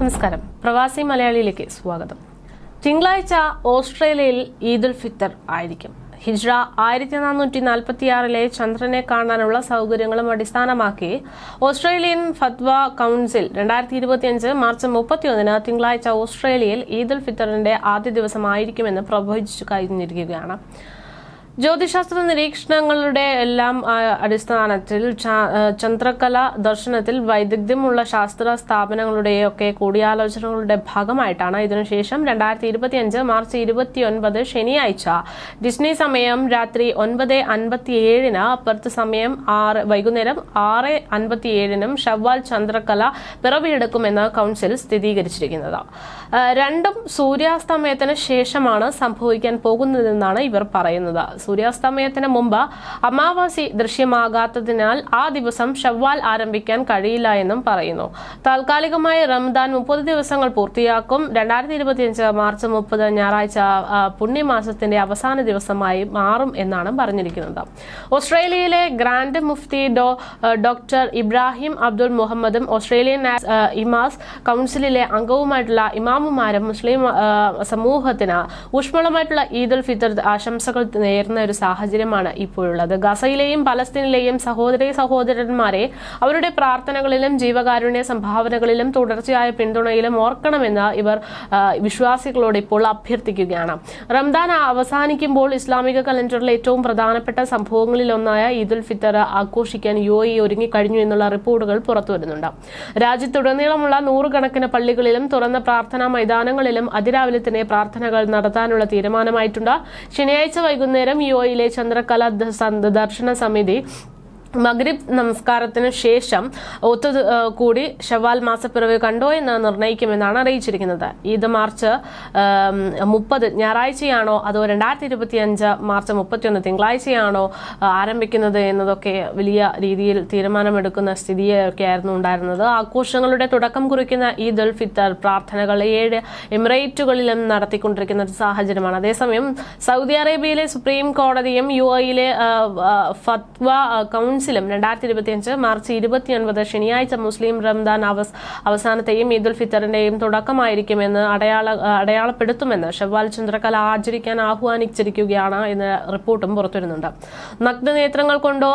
നമസ്കാരം. പ്രവാസി മലയാളിയിലേക്ക് സ്വാഗതം. തിങ്കളാഴ്ച ഓസ്ട്രേലിയയിൽ ഈദുൽ ഫിത്തർ ആയിരിക്കും. ഹിജ്റ ആയിരത്തി നാനൂറ്റി നാൽപ്പത്തിയാറിലെ ചന്ദ്രനെ കാണാനുള്ള സൗകര്യങ്ങളും അടിസ്ഥാനമാക്കി ഓസ്ട്രേലിയൻ ഫത്വ കൗൺസിൽ രണ്ടായിരത്തി ഇരുപത്തിയഞ്ച് മാർച്ച് മുപ്പത്തിയൊന്നിന് തിങ്കളാഴ്ച ഓസ്ട്രേലിയയിൽ ഈദുൽ ഫിത്തറിന്റെ ആദ്യ ദിവസമായിരിക്കുമെന്ന് പ്രവചിച്ചു കഴിഞ്ഞിരിക്കുകയാണ്. ജ്യോതിശാസ്ത്ര നിരീക്ഷണങ്ങളുടെ എല്ലാം അടിസ്ഥാനത്തിൽ ചന്ദ്രകല ദർശനത്തിൽ വൈദഗ്ധ്യമുള്ള ശാസ്ത്ര സ്ഥാപനങ്ങളുടെയൊക്കെ കൂടിയാലോചനകളുടെ ഭാഗമായിട്ടാണ് ഇതിനുശേഷം രണ്ടായിരത്തി ഇരുപത്തിയഞ്ച് മാർച്ച് ഇരുപത്തിയൊൻപത് ശനിയാഴ്ച. ഡിസ്നി സമയം രാത്രി ഒൻപത് അൻപത്തിയേഴിന് അപ്പുറത്ത് സമയം ആറ് വൈകുന്നേരം ആറ് അൻപത്തിയേഴിനും ഷവ്വാൽ ചന്ദ്രകല പിറവിയെടുക്കുമെന്ന് കൗൺസിൽ സ്ഥിരീകരിച്ചിരിക്കുന്നത്. രണ്ടും സൂര്യാസ്തമയത്തിന് ശേഷമാണ് സംഭവിക്കാൻ പോകുന്നതെന്നാണ് ഇവർ പറയുന്നത്. സൂര്യാസ്തമയത്തിന് മുമ്പ് അമാവാസി ദൃശ്യമാകാത്തതിനാൽ ആ ദിവസം ഷവ്വാൽ ആരംഭിക്കാൻ കഴിയില്ല എന്നും പറയുന്നു. താൽക്കാലികമായി റംദാൻ മുപ്പത് ദിവസങ്ങൾ പൂർത്തിയാക്കും. രണ്ടായിരത്തി ഇരുപത്തിയഞ്ച് മാർച്ച് മുപ്പത് ഞായറാഴ്ച പുണ്യമാസത്തിന്റെ അവസാന ദിവസമായി മാറും എന്നാണ് പറഞ്ഞിരിക്കുന്നത്. ഓസ്ട്രേലിയയിലെ ഗ്രാൻഡ് മുഫ്തി ഡോ ഡോക്ടർ ഇബ്രാഹിം അബ്ദുൾ മുഹമ്മദും ഓസ്ട്രേലിയൻ ഇമാസ് കൗൺസിലിലെ അംഗവുമായിട്ടുള്ള ഇമാമുമാരും മുസ്ലിം സമൂഹത്തിന് ഊഷ്മളമായിട്ടുള്ള ഈദുൽ ഫിത്തർ ആശംസകൾ നേർന്ന. ഒരു സാഹചര്യമാണ് ഇപ്പോഴുള്ളത്. ഗസയിലെയും പലസ്തീനിലെയും സഹോദരി സഹോദരന്മാരെ അവരുടെ പ്രാർത്ഥനകളിലും ജീവകാരുണ്യ സംഭാവനകളിലും തുടർച്ചയായ പിന്തുണയിലും ഓർക്കണമെന്ന് ഇവർ വിശ്വാസികളോട് ഇപ്പോൾ അഭ്യർത്ഥിക്കുകയാണ്. റംദാൻ അവസാനിക്കുമ്പോൾ ഇസ്ലാമിക കലണ്ടറിലെ ഏറ്റവും പ്രധാനപ്പെട്ട സംഭവങ്ങളിലൊന്നായ ഈദുൽ ഫിത്തർ ആഘോഷിക്കാൻ യു എ ഒരുങ്ങിക്കഴിഞ്ഞു എന്നുള്ള റിപ്പോർട്ടുകൾ പുറത്തുവരുന്നുണ്ട്. രാജ്യത്തുടനീളമുള്ള നൂറുകണക്കിന് പള്ളികളിലും തുറന്ന പ്രാർത്ഥനാ മൈതാനങ്ങളിലും അതിരാവിലെ തന്നെ പ്രാർത്ഥനകൾ നടത്താനുള്ള തീരുമാനമായിട്ടുണ്ട്. ശനിയാഴ്ച വൈകുന്നേരം യു ഒയിലെ ചന്ദ്രകല ദർശന സമിതി മഗ്രിബ് നമസ്കാരത്തിന് ശേഷം ഒത്തു കൂടി ഷവാൽ മാസപ്പിറവി കണ്ടോ എന്ന് നിർണയിക്കുമെന്നാണ് അറിയിച്ചിരിക്കുന്നത്. ഈദ് മാർച്ച് മുപ്പത് ഞായറാഴ്ചയാണോ അതോ രണ്ടായിരത്തി ഇരുപത്തി അഞ്ച് മാർച്ച് മുപ്പത്തിയൊന്ന് തിങ്കളാഴ്ചയാണോ ആരംഭിക്കുന്നത് എന്നതൊക്കെ വലിയ രീതിയിൽ തീരുമാനമെടുക്കുന്ന സ്ഥിതിയൊക്കെ ആയിരുന്നു ഉണ്ടായിരുന്നത്. ആഘോഷങ്ങളുടെ തുടക്കം കുറിക്കുന്ന ഈദ് ഉൽ ഫിത്തർ പ്രാർത്ഥനകൾ ഏഴ് എമിറേറ്റുകളിലും നടത്തിക്കൊണ്ടിരിക്കുന്ന ഒരു സാഹചര്യമാണ്. അതേസമയം സൗദി അറേബ്യയിലെ സുപ്രീം കോടതിയും യു എയിലെ ഫത്വ ആ, കൗൺസിലും രണ്ടായിരത്തി ഇരുപത്തിയഞ്ച് മാർച്ച് ഇരുപത്തിയൊൻപത് ശനിയാഴ്ച മുസ്ലിം റംദാൻ അവസ് അവസാനത്തെയും ഈദുൽ ഫിത്തറിന്റെയും തുടക്കമായിരിക്കുമെന്ന് അടയാള അടയാളപ്പെടുത്തുമെന്ന് ഷവ്വാൽ ചന്ദ്രകല ആചരിക്കാൻ ആഹ്വാനിച്ചിരിക്കുകയാണ് എന്ന റിപ്പോർട്ടും പുറത്തുവരുന്നുണ്ട്. നഗ്നനേത്രങ്ങൾ കൊണ്ടോ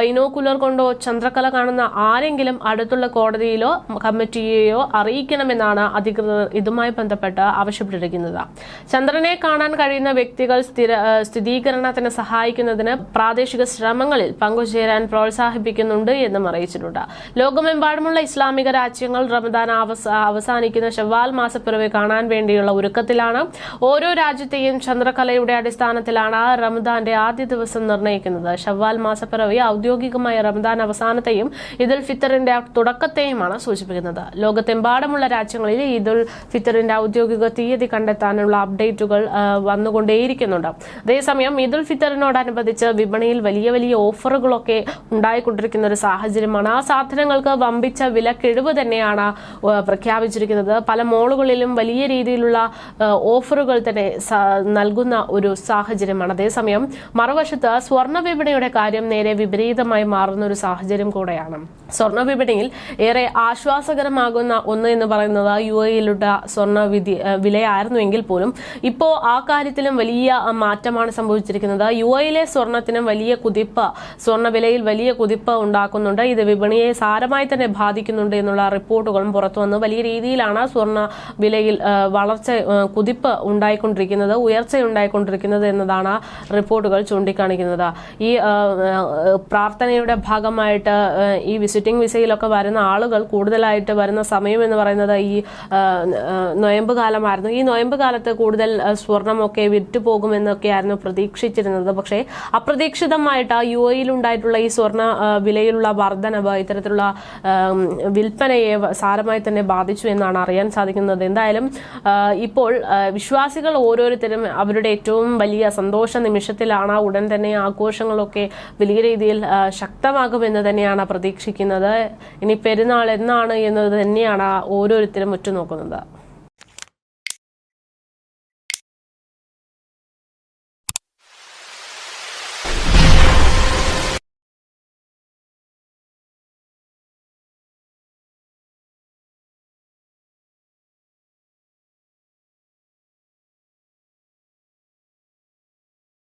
ബൈനോക്കുലർ കൊണ്ടോ ചന്ദ്രകല കാണുന്ന ആരെങ്കിലും അടുത്തുള്ള കോടതിയിലോ കമ്മിറ്റിയെയോ അറിയിക്കണമെന്നാണ് അധികൃതർ ഇതുമായി ബന്ധപ്പെട്ട് ആവശ്യപ്പെട്ടിരിക്കുന്നത്. ചന്ദ്രനെ കാണാൻ കഴിയുന്ന വ്യക്തികൾ സ്ഥിര സ്ഥിരീകരണത്തിന് സഹായിക്കുന്നതിന് പ്രാദേശിക ശ്രമങ്ങളിൽ പങ്കുചേരാൻ പ്രോത്സാഹിപ്പിക്കുന്നുണ്ട് എന്നും അറിയിച്ചിട്ടുണ്ട്. ലോകമെമ്പാടുമുള്ള ഇസ്ലാമിക രാജ്യങ്ങൾ റമദാൻ അവസ- അവസാനിക്കുന്ന ഷവ്വാൽ മാസപ്പിറവി കാണാൻ വേണ്ടിയുള്ള ഒരുക്കത്തിലാണ് ഓരോ രാജ്യത്തെയും ചന്ദ്രകലയുടെ അടിസ്ഥാനത്തിലാണ് റമദാന്റെ ആദ്യ ദിവസം നിർണയിക്കുന്നത് ഷവ്വാൽ മാസപ്പിറവി ഔദ്യോഗികമായ റമദാൻ അവസാനത്തെയും ഈദുൽ ഫിത്തറിന്റെ തുടക്കത്തെയുമാണ് സൂചിപ്പിക്കുന്നത്. ലോകത്തെമ്പാടുമുള്ള രാജ്യങ്ങളിൽ ഈദുൽ ഫിത്തറിന്റെ ഔദ്യോഗിക തീയതി കണ്ടെത്താനുള്ള അപ്ഡേറ്റുകൾ വന്നുകൊണ്ടേയിരിക്കുന്നുണ്ട്. അതേസമയം ഈദുൽ ഫിത്തറിനോടനുബന്ധിച്ച് വിപണിയിൽ വലിയ വലിയ ഓഫറുകളൊക്കെ ഉണ്ടായിക്കൊണ്ടിരിക്കുന്ന ഒരു സാഹചര്യമാണ്. ആ സാധനങ്ങൾക്ക് വമ്പിച്ച വിലക്കിഴിവ് തന്നെയാണ് പ്രഖ്യാപിച്ചിരിക്കുന്നത്. പല മോളുകളിലും വലിയ രീതിയിലുള്ള ഓഫറുകൾ തന്നെ നൽകുന്ന ഒരു സാഹചര്യമാണ്. അതേസമയം മറുവശത്ത് സ്വർണ വിപണിയുടെ കാര്യം നേരെ വിപരീതമായി മാറുന്ന ഒരു സാഹചര്യം കൂടെയാണ്. സ്വർണ വിപണിയിൽ ഏറെ ആശ്വാസകരമാകുന്ന ഒന്ന് എന്ന് പറയുന്നത് യു എയിലുള്ള സ്വർണ വിധി വിലയായിരുന്നുവെങ്കിൽ പോലും ഇപ്പോൾ ആ കാര്യത്തിലും വലിയ മാറ്റമാണ് സംഭവിച്ചിരിക്കുന്നത്. യു എയിലെ സ്വർണത്തിനും വലിയ കുതിപ്പ് സ്വർണ വിലയിൽ വലിയ കുതിപ്പ് ഉണ്ടാക്കുന്നുണ്ട്. ഇത് വിപണിയെ സാരമായി തന്നെ ബാധിക്കുന്നുണ്ട് എന്നുള്ള റിപ്പോർട്ടുകളും പുറത്തു വന്നു വലിയ രീതിയിലാണ് സ്വർണ വിലയിൽ വളർച്ച കുതിപ്പ് ഉണ്ടായിക്കൊണ്ടിരിക്കുന്നത് ഉയർച്ച ഉണ്ടായിക്കൊണ്ടിരിക്കുന്നത് എന്നതാണ് റിപ്പോർട്ടുകൾ ചൂണ്ടിക്കാണിക്കുന്നത്. ഈ പ്രാർത്ഥനയുടെ ഭാഗമായിട്ട് ഈ വിസിറ്റിംഗ് വിസയിലൊക്കെ വരുന്ന ആളുകൾ കൂടുതലായിട്ട് വരുന്ന സമയം എന്ന് പറയുന്നത് ഈ നൊയമ്പ് കാലമായിരുന്നു. ഈ നൊയമ്പ് കാലത്ത് കൂടുതൽ സ്വർണമൊക്കെ വിറ്റുപോകുമെന്നൊക്കെയായിരുന്നു പ്രതീക്ഷിച്ചിരുന്നത്. പക്ഷേ അപ്രതീക്ഷിതമായിട്ട് യു എയിൽ ഉണ്ടായിട്ടുള്ള സ്വർണ ആ, വിലയിലുള്ള വർധനവ് ഇത്തരത്തിലുള്ള വിൽപ്പനയെ സാരമായി തന്നെ ബാധിച്ചു എന്നാണ് അറിയാൻ സാധിക്കുന്നത്. എന്തായാലും ഇപ്പോൾ വിശ്വാസികൾ ഓരോരുത്തരും അവരുടെ ഏറ്റവും വലിയ സന്തോഷ നിമിഷത്തിലാണ് ഉടൻ തന്നെ ആഘോഷങ്ങളൊക്കെ വലിയ രീതിയിൽ ശക്തമാകുമെന്ന് തന്നെയാണ് പ്രതീക്ഷിക്കുന്നത്. ഇനി പെരുന്നാൾ എന്നാണ് എന്നത് തന്നെയാണ് ഓരോരുത്തരും ഉറ്റുനോക്കുന്നത്.